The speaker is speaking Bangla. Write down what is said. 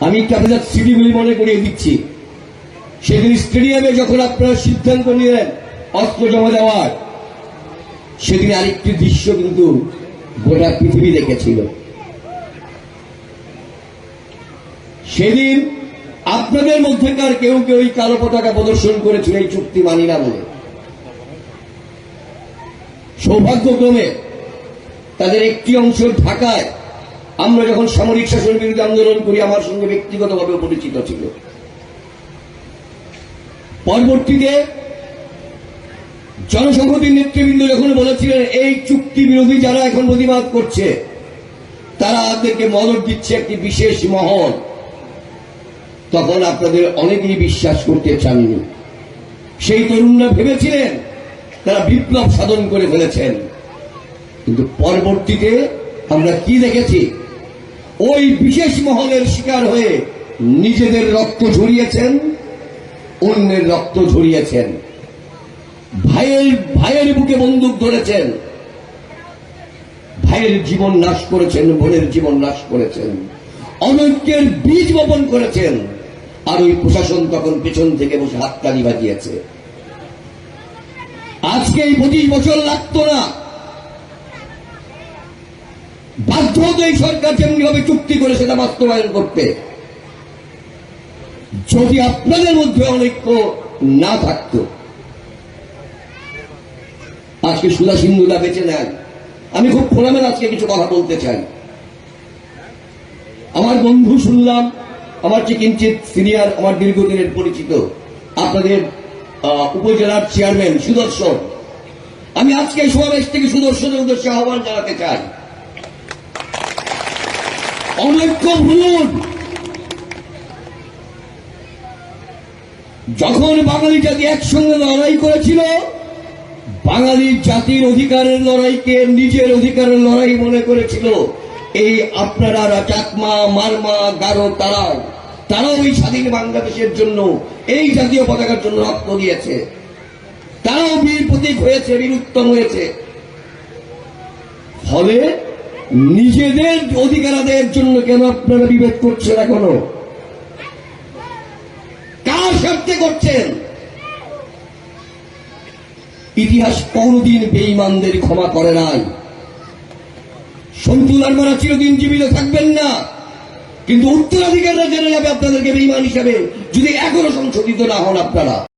আমি ক্যাপিটাল সিটি বলে মনে করিয়ে দিচ্ছি। সেদিন স্টেডিয়ামে যখন আপনারা সিদ্ধান্ত নিলেন অস্ত্র জমা দেওয়ার, সেদিন আরেকটি দৃশ্য কিন্তু গোটা পৃথিবী দেখেছিল। সেদিন আপনাদের মধ্যেকার কেউ কেউ ওই কালো পতাকা প্রদর্শন করেছিল, এই চুক্তি মানি না বলে। সৌভাগ্যক্রমে তাদের একটি অংশ ঢাকায় আমরা যখন সামরিক শাসন বিরোধী আন্দোলন করি, আমার সঙ্গে ব্যক্তিগতভাবে পরিচিত ছিল। পরবর্তীতে জনসংহতির নেতৃবৃন্দ যখন বলেছিলেন, এই চুক্তি বিরোধী যারা এখন প্রতিবাদ করছে, তারা আপনাদেরকে মদত দিচ্ছে একটি বিশেষ মহল। তখন আপনাদের অনেকেই বিশ্বাস করতে চাননি। সেই তরুণরা ভেবেছিলেন, তারা বিপ্লব সাধন করে ফেলেছেন। কিন্তু পরবর্তীতে আমরা কি দেখেছি? ওই বিশেষ মহলের শিকার হয়ে নিজেদের রক্ত ঝরিয়েছেন, অন্যের রক্ত ঝরিয়েছেন। ভাইয়ের ভাইয়ের বুকে বন্দুক ধরেছেন। ভাইয়ের জীবন নাশ করেছেন, বোনের জীবন নাশ করেছেন। অনৈক্যের বীজ বপন করেছেন। আর ওই প্রশাসন তখন পেছন থেকে বসে হাততালি বাজিয়েছে। আজকে এই পঁচিশ বছর লাগতো না। হতো এই সরকার যেমনি ভাবে চুক্তি করে সেটা বাস্তবায়ন করতে, যদি আপনাদের মধ্যে অনৈক্য না থাকতো, আজকে সুদা সিন্ধুরা বেঁচে নেন। আমি খুব খোলামেলা আজকে কিছু কথা বলতে চাই। আমার বন্ধু শুনলাম, আমার যে কিঞ্চিত সিনিয়র, আমার দীর্ঘদিনের পরিচিত, আপনাদের উপজেলার চেয়ারম্যান সুদর্শন। আমি আজকে এই সমাবেশ থেকে সুদর্শনের উদ্দেশ্যে আহ্বান জানাতে চাই। অনৈক্য ভুলুন যখন বাঙালি জাতি একসঙ্গে লড়াই করেছিল, বাঙালি জাতির অধিকারের লড়াইকে নিজের অধিকারের লড়াই মনে করেছিল, এই আপনারা চাকমা, মারমা, গারো, তারাও তারাও এই স্বাধীন বাংলাদেশের জন্য, এই জাতীয় পতাকার জন্য রক্ত দিয়েছে। তারাও বীর প্রতীক হয়েছে, বীর উত্তম হয়েছে। ফলে নিজেদের অধিকার আদায়ের জন্য কেন আপনারা বিভেদ করছেন এখনও? কার স্বার্থে করছেন? ইতিহাস কোনদিন বেঈমানদের ক্ষমা করে নাই। সন্তুলার মারা চিরদিন জীবিত থাকবেন না। কিন্তু উত্তরাধিকাররা জেনে যাবে আপনাদেরকে বেঈমান হিসাবে, যদি এখনও সংশোধিত না হন আপনারা।